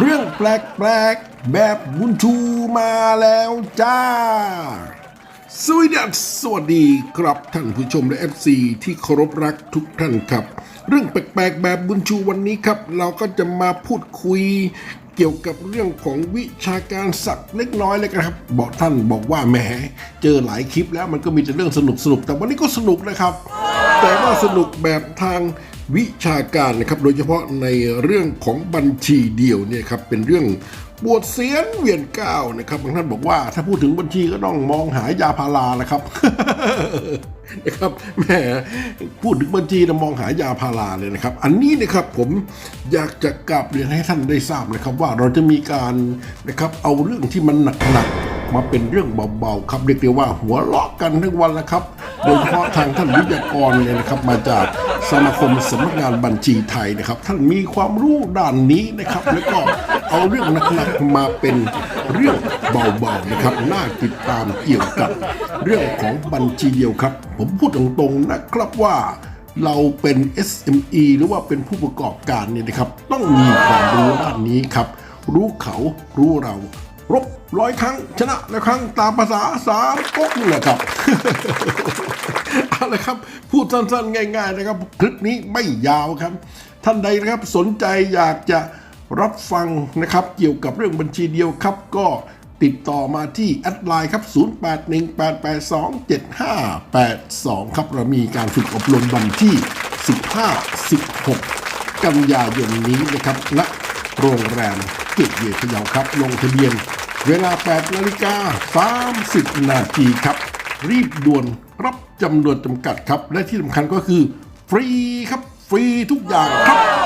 ปลกแปลกๆ แบบบุญชูมาแล้วจ้า สวัสดีครับสวัสดีครับท่านผู้ชมและ FC ที่เคารพรักทุกท่านครับ เรื่องแปลกๆ แบบบุญชูวันนี้ครับ เราก็จะมาพูดคุยเกี่ยวกับเรื่องของวิชาการสักเล็กน้อยเลยครับ บอกท่านบอกว่าแหมเจอหลายคลิปแล้วมันก็มีแต่เรื่องสนุกสนุกๆแต่วันนี้ก็สนุกนะครับ แต่ว่าสนุกแบบทาง วิชาการนะครับโดยเฉพาะในเรื่องของบัญชีเดี่ยวเนี่ยครับเป็นเรื่องปวดเสียนเวียนก้าวนะครับบางท่านบอกว่า ถ้าพูดถึงบัญชีก็ต้องมองหายาพารานะครับนะครับแหมพูดถึงบัญชีนะมองหายาพาราเลยนะครับ อันนี้นะครับผมอยากจะกลับเรียนให้ท่านได้ทราบนะครับ ว่าเราจะมีการนะครับเอาเรื่องที่มันหนักๆมาเป็นเรื่องเบาๆครับเรียกได้ว่าหัวเราะกันทั้งวันแล้วครับ โดยเฉพาะทางท่านวิทยากรเนี่ยนะครับ มาจาก สมาคมสำนักงานบัญชีไทยนะครับ ท่านมีความรู้ด้านนี้นะครับ แล้วก็เอาเรื่องหนักๆมาเป็นเรื่องเบาๆนะครับ น่าติดตามเกี่ยวกับเรื่องของบัญชีเดียวครับ ผมพูดตรงๆนะครับว่าเราเป็น SME หรือว่าเป็นผู้ประกอบการเนี่ยนะครับ ต้องมีความรู้ด้านนี้ครับ รู้เขารู้เรา รบร้อยครั้ง ชนะแล้วครั้งตามภาษาสามก๊กนี่แหละครับ ละครับ พูดสั้นๆ ง่าย ๆ นะครับ คลิปนี้ไม่ยาวครับ ท่านใดนะครับสนใจอยากจะรับฟังนะครับ เกี่ยวกับเรื่องบัญชีเดียวครับ ก็ติดต่อมาที่แอดไลน์ครับ 0818827582 ครับ เรามีการฝึกอบรมวันที่ 15-16 กันยายนนี้นะครับณโรงแรมเกียรติเยพะเยาครับ ลงทะเบียน เวลา 8 นาฬิกา 30 นาทีครับ รีบด่วน รับจำนวนจำกัดครับ และที่สำคัญก็คือ ฟรีครับ ฟรีทุกอย่างครับ